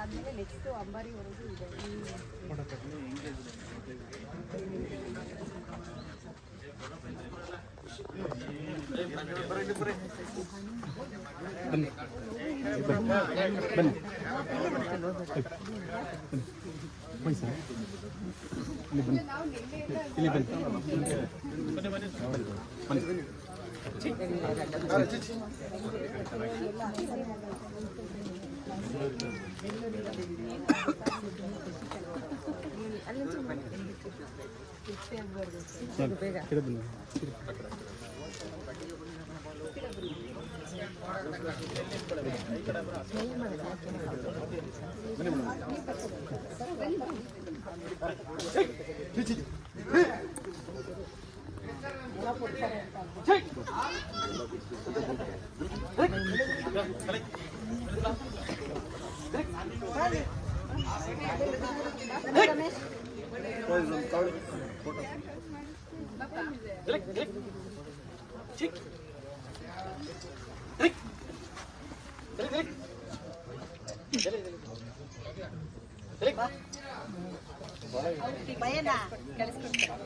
ಆದಮೇಲೆ ನೆಕ್ಸ್ಟ್ ಅಂಬಾರಿವರೆಗೂ ಇದೆ ಬನ್ನಿ ಬನ್ನಿ ಬನ್ನಿ ಬನ್ನಿ ಭಯನಾ ಕೆಡಿಸ್ಕೊಡ್ತಾರೆ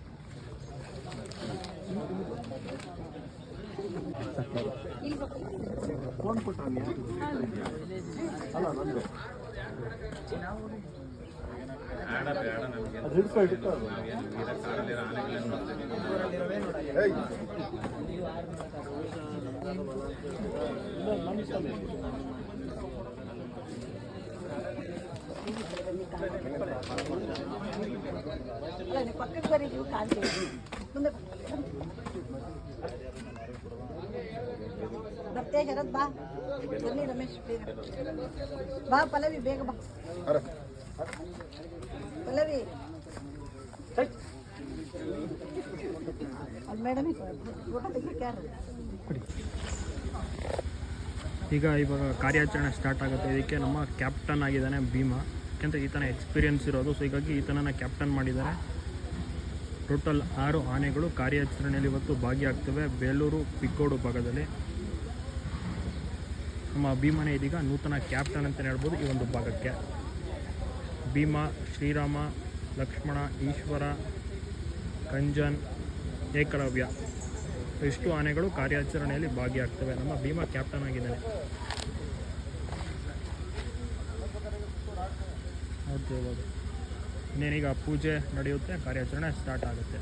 ಮಾತಾಡ್ತೀನಿ ಹೌದಾ ಅಲ್ಲ ನೀವು ಪಕ್ಕಕ್ಕೆ ಬರೀ ನೀವು ಕಾಣ್ತೀವಿ. ಮುಂದೆ ಬಾ. ಬನ್ನಿ ರಮೇಶ್ ಬೇಗ ಬಾ ಪಲ್ಲವಿ, ಬೇಗ ಬಾ. ಪಲ್ಲವಿ. ಈಗ ಇವಾಗ ಕಾರ್ಯಾಚರಣೆ ಸ್ಟಾರ್ಟ್ ಆಗುತ್ತೆ. ಇದಕ್ಕೆ ನಮ್ಮ ಕ್ಯಾಪ್ಟನ್ ಆಗಿದ್ದಾನೆ ಭೀಮಾ. ಯಾಕೆಂದರೆ ಈತನ ಎಕ್ಸ್ಪೀರಿಯನ್ಸ್ ಇರೋದು. ಸೊ ಹೀಗಾಗಿ ಈತನನ್ನು ಕ್ಯಾಪ್ಟನ್ ಮಾಡಿದ್ದಾರೆ. ಟೋಟಲ್ ಆರು ಆನೆಗಳು ಕಾರ್ಯಾಚರಣೆಯಲ್ಲಿ ಇವತ್ತು ಭಾಗಿಯಾಗ್ತವೆ. ಬೇಲೂರು, ಪಿಕ್ಕೋಡು ಭಾಗದಲ್ಲಿ. ನಮ್ಮ ಭೀಮನೇ ಇದೀಗ ನೂತನ ಕ್ಯಾಪ್ಟನ್ ಅಂತಲೇ ಹೇಳ್ಬೋದು ಈ ಒಂದು ಭಾಗಕ್ಕೆ. ಭೀಮ, ಶ್ರೀರಾಮ, ಲಕ್ಷ್ಮಣ, ಈಶ್ವರ, ಕಂಜನ್, ಏಕಲವ್ಯ. ಇಷ್ಟು ಆನೆಗಳು ಕಾರ್ಯಾಚರಣೆಯಲ್ಲಿ ಭಾಗಿಯಾಗ್ತವೆ. ನಮ್ಮ ಭೀಮಾ ಕ್ಯಾಪ್ಟನ್ ಆಗಿದ್ದಾನೆ. ಇನ್ನೇನೀಗ ಪೂಜೆ ನಡೆಯುತ್ತೆ, ಕಾರ್ಯಾಚರಣೆ ಸ್ಟಾರ್ಟ್ ಆಗುತ್ತೆ.